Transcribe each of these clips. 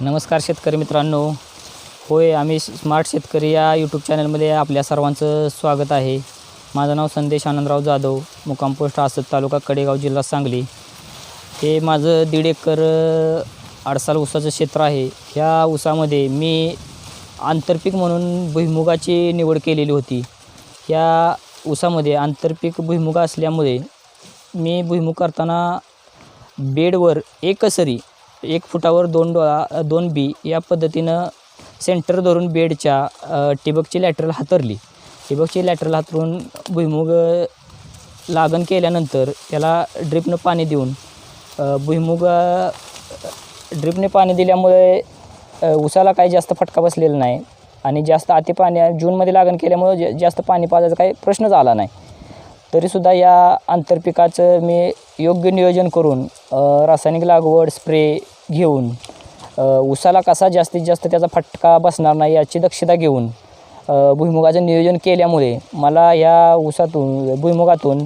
नमस्कार शेतकरी मित्रांनो. होय आम्ही स्मार्ट शेतकरी या यूट्यूब चॅनलमध्ये आपल्या सर्वांचं स्वागत आहे. माझं नाव संदेश आनंदराव जाधव मुक्काम पोस्ट आसत तालुका कडेगाव जिल्हा सांगली. हे माझं दीड एकर आडसाल ऊसाचं क्षेत्र आहे. ह्या ऊसामध्ये मी आंतरपीक म्हणून भुईमुगाची निवड केलेली होती. ह्या ऊसामध्ये आंतरपीक भुईमुगा असल्यामुळे मी भुईमुग करताना बेडवर एकसरी एक फुटावर दोन डोळा दोन बी या पद्धतीनं सेंटर धरून बेडच्या टिबकची लॅटरल हातरली. ठिबकची लॅटरल हातरून भुईमुग लागण केल्यानंतर त्याला ड्रिपनं पाणी देऊन भुईमुग ड्रिपने पाणी दिल्यामुळे उसाला काही जास्त फटका बसलेला नाही आणि जास्त अति पाणी जूनमध्ये लागण केल्यामुळे ज- जास्त पाणी पाजायचा काही प्रश्नच आला नाही. तरीसुद्धा या आंतरपिकाचं मी योग्य नियोजन करून रासायनिक लागवड स्प्रे घेऊन उसाला ऊसाला कसा जास्तीत जास्त त्याचा फटका बसणार नाही याची दक्षता घेऊन भुईमुगाचं नियोजन केल्यामुळे मला या ऊसातून भुईमुगातून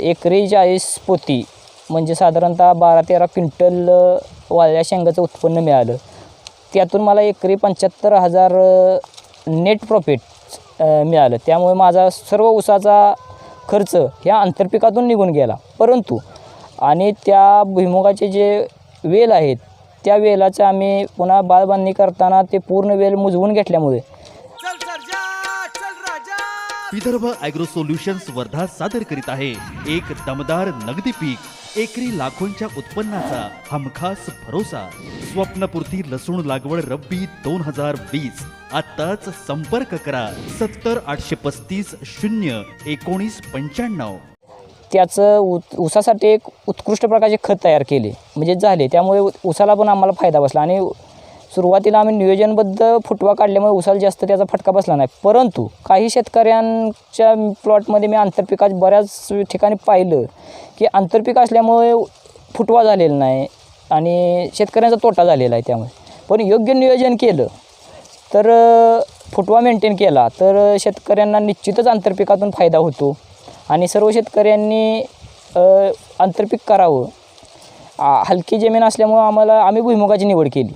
एकरी चाळीस पोती म्हणजे साधारणतः बारा तेरा क्विंटल वाळल्या शेंगाचं उत्पन्न मिळालं. त्यातून मला एकरी पंच्याहत्तर हजार नेट प्रॉफिट मिळालं. त्यामुळे माझा सर्व ऊसाचा खर्च ह्या आंतरपिकातून निघून गेला. परंतु आणि त्या भुईमुगाचे जे वेल आहेत त्या वेलाचं आम्ही पुन्हा बाळबांधणी करताना ते पूर्ण वेल मुजवून घेतल्यामुळे विदर्भ अॅग्रो सोल्युशन्स वर्धा सादर करीत आहे. एक दमदार नगदी पीक एकरी लाखोंच्या उत्पन्नाचा हमखास भरोसा. स्वप्नपूर्ती लसूण लागवड रब्बी दोन हजार वीस. आत्ताच संपर्क करा. सत्तर आठशे पस्तीस शून्य एकोणीस पंच्याण्णव. त्याचं उत ऊसासाठी एक उत्कृष्ट प्रकारचे खत तयार केले. म्हणजे झाले. त्यामुळे ऊसाला पण आम्हाला फायदा बसला. आणि सुरुवातीला आम्ही नियोजनबद्ध फुटवा काढल्यामुळे उसाला जास्त त्याचा फटका बसला नाही. परंतु काही शेतकऱ्यांच्या प्लॉटमध्ये मी आंतरपिकात बऱ्याच ठिकाणी पाहिलं की आंतरपीक असल्यामुळे फुटवा झालेला नाही आणि शेतकऱ्यांचा तोटा झालेला आहे त्यामुळे. पण योग्य नियोजन केलं तर फुटवा मेंटेन केला तर शेतकऱ्यांना निश्चितच आंतरपिकातून फायदा होतो आणि सर्व शेतकऱ्यांनी आंतरपीक करावं. हलकी जमीन असल्यामुळं आम्हाला आम्ही भुईमुगाची निवड केली.